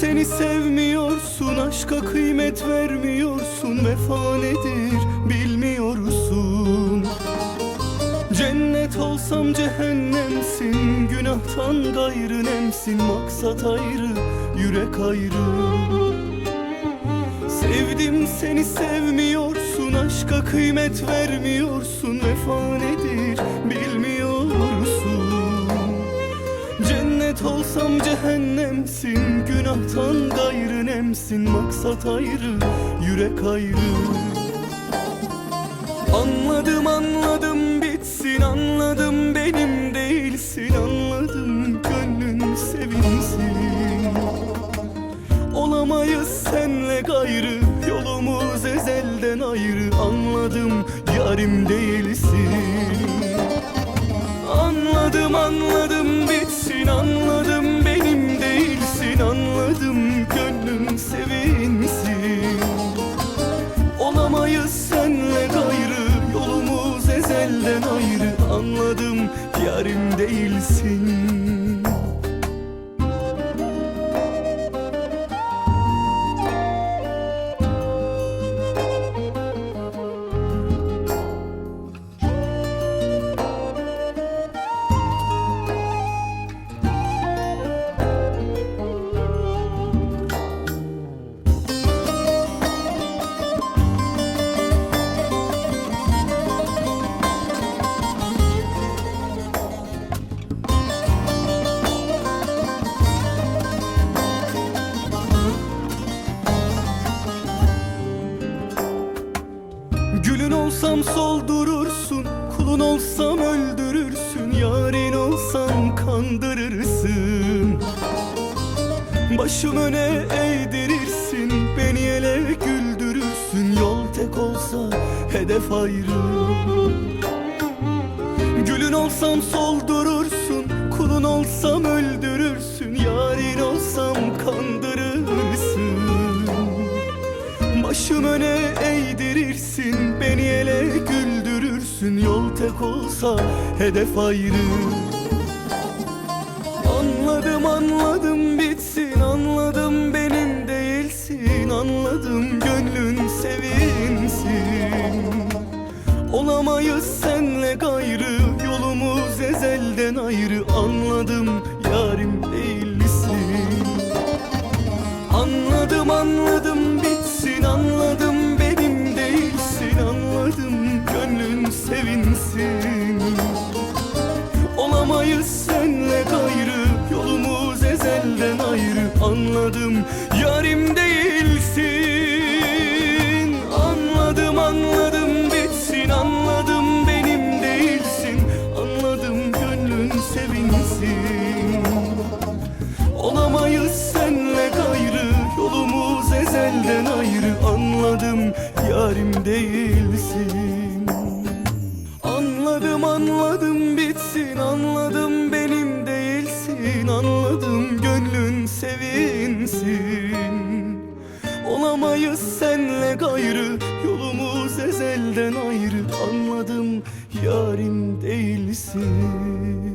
seni sevmiyorsun. Aşka kıymet vermiyorsun. Vefa nedir bilmiyorsun. Cennet olsam cehennemsin. Günahtan gayrı nemsin. Maksat ayrı, yürek ayrı. Sevdim seni sevmiyorsun. Aşka kıymet vermiyorsun. Vefa nedir bilmiyorsun Cennet olsam cehennemsin Günahtan gayrı nemsin Maksat ayrı, yürek ayrı. Anladım anladım bitsin Anladım benim değilsin Anladım gönlün sevinsin. Olamayız senle gayrı Yolumuz ezelden ayrı Anladım yarim değilsin yarim değilsin olsam soldurursun Kulun olsam öldürürsün Yarın olsam kandırırsın. Başım öne eğdirirsin Beni ele güldürürsün Yol tek olsa hedef ayrı. Gülün olsam soldurursun Başım öne eğdirirsin Beni ele güldürürsün. Yol tek olsa hedef ayrı. Anladım anladım bitsin. Anladım benim değilsin. Anladım gönlün sevinsin. Olamayız senle gayrı Yolumuz ezelden ayrı. Anladım yarim değilsin Anladım anladım bitsin Anladım benim değilsin Anladım. Gönlün sevinsin. Olamayız senle gayrı Yolumuz ezelden ayrı. Anladım yarim değilsin. Anladım anladım bitsin. Anladım benim değilsin. Anladım gönlün sevinsin. Olamayız senle gayrı Yolumuz ezelden ayrı yarim değilsin. Anladım anladım bitsin. Anladım benim değilsin. Anladım gönlün sevinsin. Olamayız senle gayrı Yolumuz ezelden ayrı. Anladım yarim değilsin